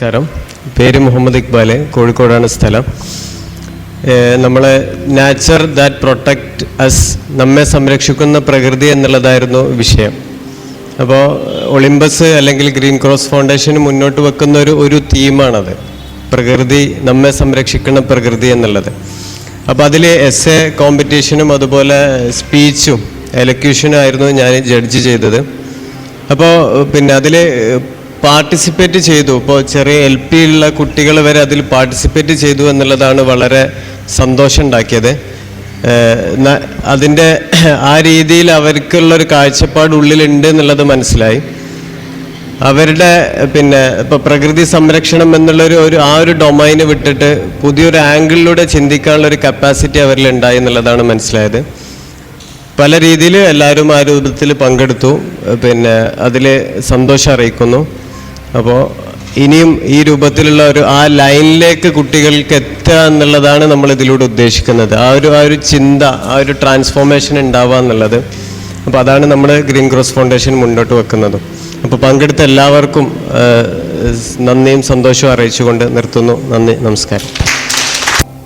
നമസ്കാരം. പേര് മുഹമ്മദ് ഇക്ബാൽ കോഴിക്കോടാണ് സ്ഥലം. നമ്മൾ നാച്ചർ ദാറ്റ് പ്രൊട്ടക്റ്റ് അസ് നമ്മെ സംരക്ഷിക്കുന്ന പ്രകൃതി എന്നുള്ളതായിരുന്നു വിഷയം. അപ്പോൾ ഒളിമ്പസ് അല്ലെങ്കിൽ ഗ്രീൻ ക്രോസ് ഫൗണ്ടേഷന് മുന്നോട്ട് വെക്കുന്ന ഒരു ഒരു തീമാണത് പ്രകൃതി നമ്മെ സംരക്ഷിക്കുന്ന പ്രകൃതി എന്നുള്ളത്. അപ്പോൾ അതിൽ എസ് എ കോമ്പറ്റീഷനും അതുപോലെ സ്പീച്ചും എലക്യൂഷനും ആയിരുന്നു ഞാൻ ജഡ്ജ് ചെയ്തത്. അപ്പോൾ പിന്നെ അതിൽ പാർട്ടിസിപ്പേറ്റ് ചെയ്തു. ഇപ്പോൾ ചെറിയ എൽ പി ഉള്ള കുട്ടികൾ വരെ അതിൽ പാർട്ടിസിപ്പേറ്റ് ചെയ്തു എന്നുള്ളതാണ് വളരെ സന്തോഷം ഉണ്ടാക്കിയത് അതിന്റെ ആ രീതിയിൽ അവർക്കുള്ളൊരു കാഴ്ചപ്പാട് ഉള്ളിലുണ്ട് എന്നുള്ളത് മനസ്സിലായി. അവരുടെ പിന്നെ ഇപ്പോൾ പ്രകൃതി സംരക്ഷണം എന്നുള്ളൊരു ഒരു ആ ഒരു ഡൊമൈന് വിട്ടിട്ട് പുതിയൊരു ആംഗിളിലൂടെ ചിന്തിക്കാനുള്ള ഒരു കപ്പാസിറ്റി അവരിൽ ഉണ്ടായി എന്നുള്ളതാണ് മനസ്സിലായത്. പല രീതിയിൽ എല്ലാവരും ആ രൂപത്തിൽ പങ്കെടുത്തു. പിന്നെ അതിൽ സന്തോഷം അറിയിക്കുന്നു. അപ്പോൾ ഇനിയും ഈ രൂപത്തിലുള്ള ഒരു ആ ലൈനിലേക്ക് കുട്ടികൾക്ക് എത്തുക എന്നുള്ളതാണ് നമ്മൾ ഇതിലൂടെ ഉദ്ദേശിക്കുന്നത്. ആ ഒരു ആ ഒരു ചിന്ത ആ ഒരു ട്രാൻസ്ഫോർമേഷൻ ഉണ്ടാവുക എന്നുള്ളത്. അപ്പോൾ അതാണ് നമ്മൾ ഗ്രീൻ ക്രോസ് ഫൗണ്ടേഷൻ മുന്നോട്ട് വെക്കുന്നത്. അപ്പോൾ പങ്കെടുത്ത എല്ലാവർക്കും നന്ദിയും സന്തോഷവും അറിയിച്ചുകൊണ്ട് നിർത്തുന്നു. നന്ദി നമസ്കാരം.